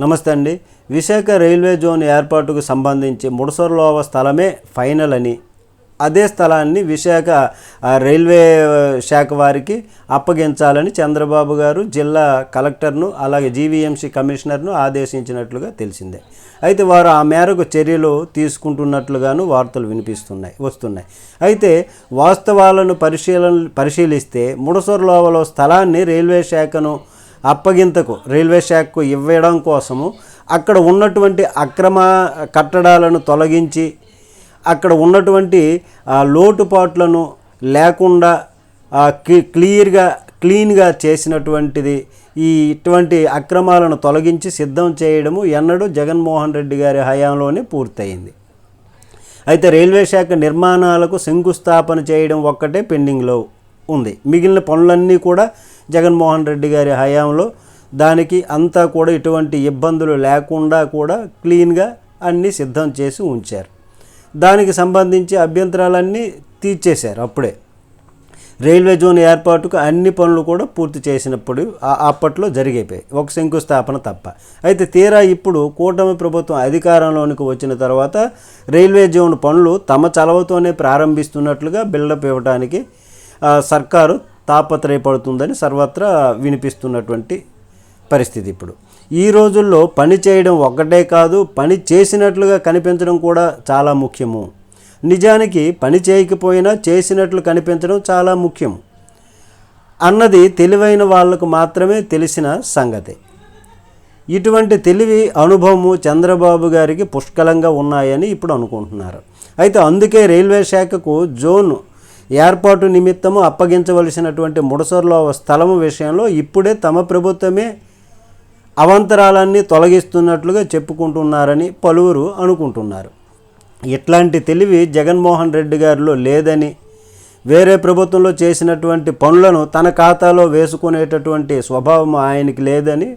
నమస్తే అండి. Visakha railway zone ఏర్పాటుకు సంబంధించి ముడసర్లోవ స్థలమే ఫైనల్ అని. అదే స్థలాన్ని విశాఖ రైల్వే శాఖ వారికి అప్పగించాలని చంద్రబాబు గారు జిల్లా కలెక్టర్ను అలాగే జీవీఎంసీ కమిషనర్ను ఆదేశించినట్లుగా తెలిసిందే. అయితే వారు ఆ మేరకు చర్యలు తీసుకుంటున్నట్లుగాను వార్తలు వినిపిస్తున్నాయి వస్తున్నాయి. అయితే వాస్తవాలను పరిశీలన పరిశీలిస్తే ముడసర్లోవలో స్థలాన్ని రైల్వే శాఖను అప్పగింతకు రైల్వే శాఖకు ఇవ్వడం కోసము అక్కడ ఉన్నటువంటి అక్రమ కట్టడాలను తొలగించి అక్కడ ఉన్నటువంటి లోటుపాట్లను లేకుండా క్లియర్గా క్లీన్గా చేసినటువంటిది ఈ ఇటువంటి అక్రమాలను తొలగించి సిద్ధం చేయడము ఎన్నడూ జగన్మోహన్ రెడ్డి గారి హయాంలోనే పూర్తయింది. అయితే రైల్వే శాఖ నిర్మాణాలకు శంకుస్థాపన చేయడం ఒక్కటే పెండింగ్లో ఉంది. మిగిలిన పనులన్నీ కూడా జగన్మోహన్ రెడ్డి గారి హయాంలో దానికి అంతా కూడా ఎటువంటి ఇబ్బందులు లేకుండా కూడా క్లీన్గా అన్నీ సిద్ధం చేసి ఉంచారు. దానికి సంబంధించి అభ్యంతరాలన్నీ తీర్చేశారు అప్పుడే. రైల్వే జోన్ ఏర్పాటుకు అన్ని పనులు కూడా పూర్తి చేసినప్పుడు అప్పట్లో జరిగిపోయాయి. ఒక శంకుస్థాపన తప్ప. అయితే తీరా ఇప్పుడు కూటమి ప్రభుత్వం అధికారంలోనికి వచ్చిన తర్వాత రైల్వే జోన్ పనులు తమ చలవతోనే ప్రారంభిస్తున్నట్లుగా బిల్డప్ ఇవ్వడానికి సర్కారు తాపత్రయపడుతుందని సర్వత్రా వినిపిస్తున్నటువంటి పరిస్థితి ఇప్పుడు. ఈ రోజుల్లో పని చేయడం ఒక్కటే కాదు పని చేసినట్లుగా కనిపించడం కూడా చాలా ముఖ్యము. నిజానికి పని చేయకపోయినా చేసినట్లు కనిపించడం చాలా ముఖ్యం అన్నది తెలివైన వాళ్ళకు మాత్రమే తెలిసిన సంగతి. ఇటువంటి తెలివి అనుభవము చంద్రబాబు గారికి పుష్కలంగా ఉన్నాయని ఇప్పుడు అనుకుంటున్నారు. అయితే అందుకే రైల్వే శాఖకు జోన్ ఏర్పాటు నిమిత్తము అప్పగించవలసినటువంటి ముడసర్లో స్థలము విషయంలో ఇప్పుడే తమ ప్రభుత్వమే అవంతరాలన్నీ తొలగిస్తున్నట్లుగా చెప్పుకుంటున్నారని పలువురు అనుకుంటున్నారు. ఇట్లాంటి తెలివి జగన్మోహన్ రెడ్డి గారిలో లేదని వేరే ప్రభుత్వంలో చేసినటువంటి పనులను తన ఖాతాలో వేసుకునేటటువంటి స్వభావం ఆయనకి లేదని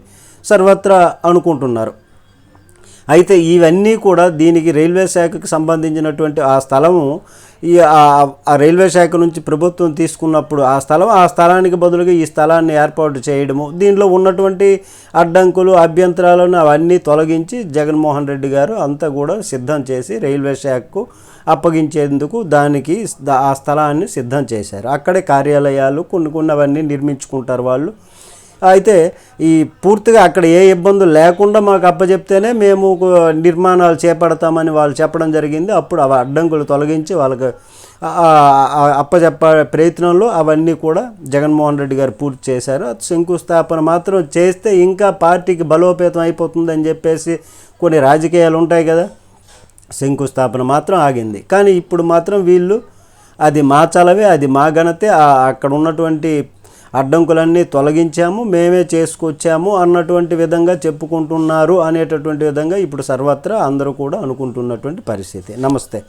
సర్వత్రా అనుకుంటున్నారు. అయితే ఇవన్నీ కూడా దీనికి రైల్వే శాఖకు సంబంధించినటువంటి ఆ స్థలము ఈ ఆ- రైల్వే శాఖ నుంచి ప్రభుత్వం తీసుకున్నప్పుడు ఆ స్థలం ఆ స్థలానికి బదులుగా ఈ స్థలాన్ని ఏర్పాటు చేయడము దీనిలో ఉన్నటువంటి అడ్డంకులు అభ్యంతరాలను అవన్నీ తొలగించి జగన్మోహన్ రెడ్డి గారు అంతా కూడా సిద్ధం చేసి రైల్వే శాఖకు అప్పగించేందుకు దానికి ఆ స్థలాన్ని సిద్ధం చేశారు. అక్కడే కార్యాలయాలు కొన్ని కొన్ని అవన్నీ నిర్మించుకుంటారు వాళ్ళు. అయితే ఈ పూర్తిగా అక్కడ ఏ ఇబ్బందులు లేకుండా మాకు అప్పచెప్తేనే మేము నిర్మాణాలు చేపడతామని వాళ్ళు చెప్పడం జరిగింది. అప్పుడు అవి అడ్డంకులు తొలగించి వాళ్ళకి అప్పచెప్ప ప్రయత్నంలో అవన్నీ కూడా జగన్మోహన్ రెడ్డి గారు పూర్తి చేశారు. శంకుస్థాపన మాత్రం చేస్తే ఇంకా పార్టీకి బలోపేతం అయిపోతుందని చెప్పేసి కొన్ని రాజకీయాలు ఉంటాయి కదా శంకుస్థాపన మాత్రం ఆగింది. కానీ ఇప్పుడు మాత్రం వీళ్ళు అది మా చలవే అది మా ఘనతే. అక్కడ ఉన్నటువంటి అడ్డంకులన్నీ తొలగించాము మేమే చేసుకొచ్చాము అన్నటువంటి విధంగా చెప్పుకుంటున్నారు అనేటటువంటి విధంగా ఇప్పుడు సర్వత్రా అందరూ కూడా అనుకుంటున్నటువంటి పరిస్థితి. నమస్తే.